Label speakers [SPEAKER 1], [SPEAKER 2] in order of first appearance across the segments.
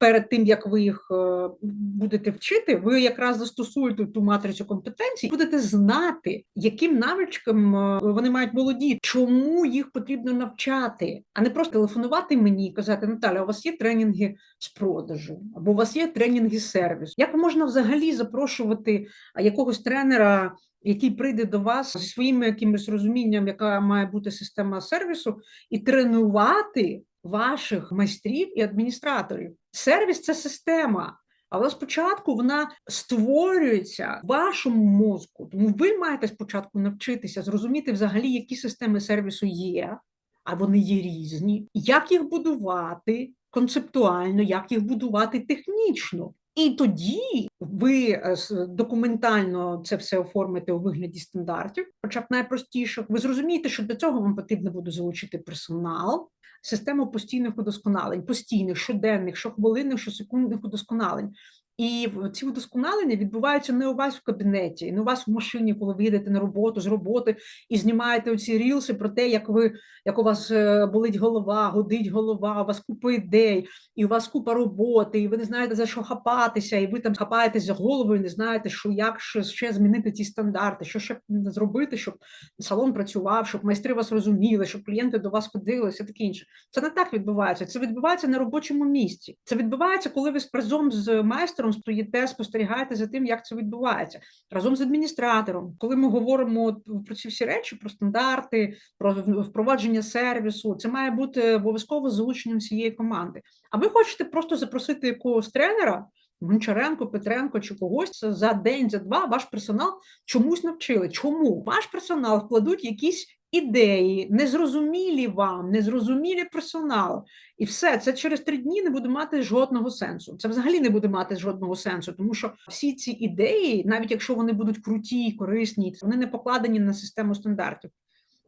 [SPEAKER 1] перед тим як ви їх е, будете вчити, ви якраз застосуєте ту матрицю компетенцій, будете знати, яким навичкам е, вони мають володіти, чому їх потрібно навчати, а не просто телефонувати мені і казати Наталя, у вас є тренінги з продажу, або у вас є тренінги сервісу. Як можна взагалі запрошувати якогось тренера? Який прийде до вас зі своїм якимось розумінням, яка має бути система сервісу, і тренувати ваших майстрів і адміністраторів. Сервіс це система. Але спочатку вона створюється в вашому мозку, тому ви маєте спочатку навчитися зрозуміти взагалі, які системи сервісу є, а вони є різні, як їх будувати концептуально, як їх будувати технічно. І тоді ви е, документально це все оформите у вигляді стандартів, хоча б найпростіших. Ви зрозумієте, що для цього вам потрібно буде залучити персонал, систему постійних удосконалень, постійних, щоденних, щохвилинних, щосекундних удосконалень. І ці удосконалення відбуваються не у вас в кабінеті, не у вас в машині, коли ви їдете на роботу з роботи і знімаєте оці рілси про те, як ви як у вас е, болить голова, годить голова, у вас купа ідей, і у вас купа роботи, і ви не знаєте за що хапатися, і ви там хапаєтесь за голову, і не знаєте, що як ще, ще змінити ці стандарти, що ще зробити, щоб салон працював, щоб майстри вас розуміли, щоб клієнти до вас ходили, все таке інше. Це не так відбувається. Це відбувається на робочому місці. Це відбувається, коли ви разом з майстром стоїте, спостерігаєте за тим, як це відбувається, разом з адміністратором. Коли ми говоримо про ці всі речі, про стандарти, про впровадження сервісу, це має бути обов'язково залученням всієї команди. А ви хочете просто запросити якогось тренера. Гончаренко, Петренко чи когось за день, за два ваш персонал чомусь навчили. Чому ваш персонал вкладуть якісь ідеї, незрозумілі вам, незрозумілі персонал. і все це через три дні не буде мати жодного сенсу. Це взагалі не буде мати жодного сенсу, тому що всі ці ідеї, навіть якщо вони будуть круті, корисні, вони не покладені на систему стандартів.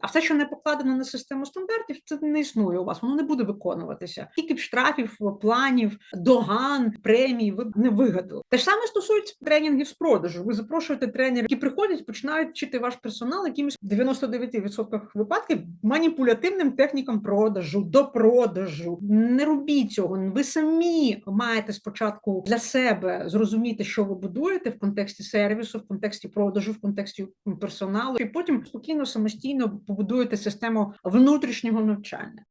[SPEAKER 1] А все, що не покладено на систему стандартів, це не існує у вас, воно не буде виконуватися. Тільки б штрафів, планів, доган, премій ви б не вигадали. Те ж саме стосується тренінгів з продажу. Ви запрошуєте тренерів, які приходять, починають вчити ваш персонал якимось в 99% випадків маніпулятивним технікам продажу, до продажу. Не робіть цього. Ви самі маєте спочатку для себе зрозуміти, що ви будуєте в контексті сервісу, в контексті продажу, в контексті персоналу, і потім спокійно самостійно побудуєте систему внутрішнього навчання.